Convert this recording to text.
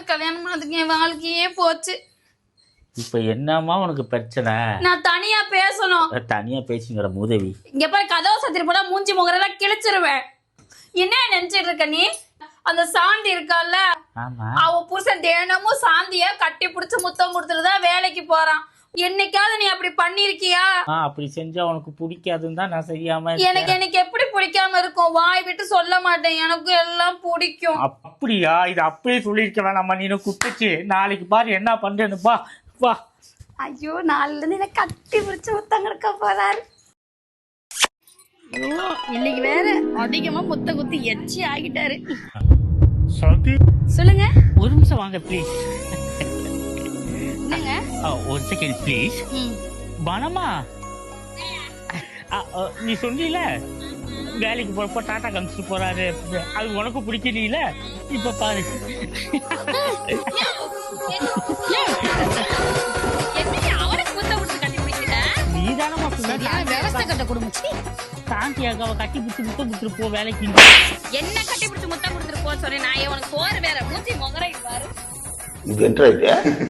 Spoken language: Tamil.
அவளை கல்யாணம் பண்ணதுக்கு என் வாழ்க்கையே போச்சு. இப்ப என்னம்மா உனக்கு பிரச்சனை? நான் தனியா பேசணும். தனியா பேசிங்கிற உதவி இங்க பாரு கதவு சத்திரி போல மூஞ்சி முகரெல்லாம் கிழிச்சிருவேன். என்ன நினைச்சிட்டு இருக்க நீ? அந்த சாந்தி இருக்கால்ல ஆமா. அவ புருஷன் தினமும் சாந்திய கட்டி பிடிச்சு முத்தம் கொடுத்துட்டு தான் வேலைக்கு போறான். என்னைக்காவது நீ அப்படி பண்ணிருக்கியா அப்படி செஞ்சா உனக்கு பிடிக்காதுன்னு தான் நான் செய்யாம. எனக்கு எனக்கு எப்படி பிடிக்காம இருக்கும். வாய் விட்டு சொல்ல மாட்டேன். எனக்கு எல்லாம் பிடிக்கும். அப்- அப்படியா? இது அப்படியே சொல்லியிருக்க வேணாம்மா நீ குப்பிச்சு நாளைக்கு பாரு என்ன பண்றேன்னு வா வா. ஐயோ நாளைல இருந்து என்ன கட்டி பிடிச்சு முத்தம் போறாரு. ஐயோ இன்னைக்கு வேற அதிகமா முத்த குத்தி எச்சி ஆகிட்டாரு. சாந்தி சொல்லுங்க. ஒரு நிமிஷம் வாங்க ப்ளீஸ் என்னங்க? ஒரு செகண்ட் ப்ளீஸ் ம். பணமா? ஆ, ஆ, நீ சொன்னீல வேலைக்கு போறப்ப டாடா காமிச்சிட்டு போறாரு. அது உனக்கு பிடிக்கல இப்ப பாரு. முத்த கொடுத்து கட்டி பிடிச்சி முட்டை கொடுத்துட்டு போ வேலைக்கு. என்ன கட்டி பிடிச்சு முத்தம் கொடுத்துட்டு போ சொன்னேன். நான் உனக்கு சோறு வேற மூஞ்சி முகரை பாரு. இது?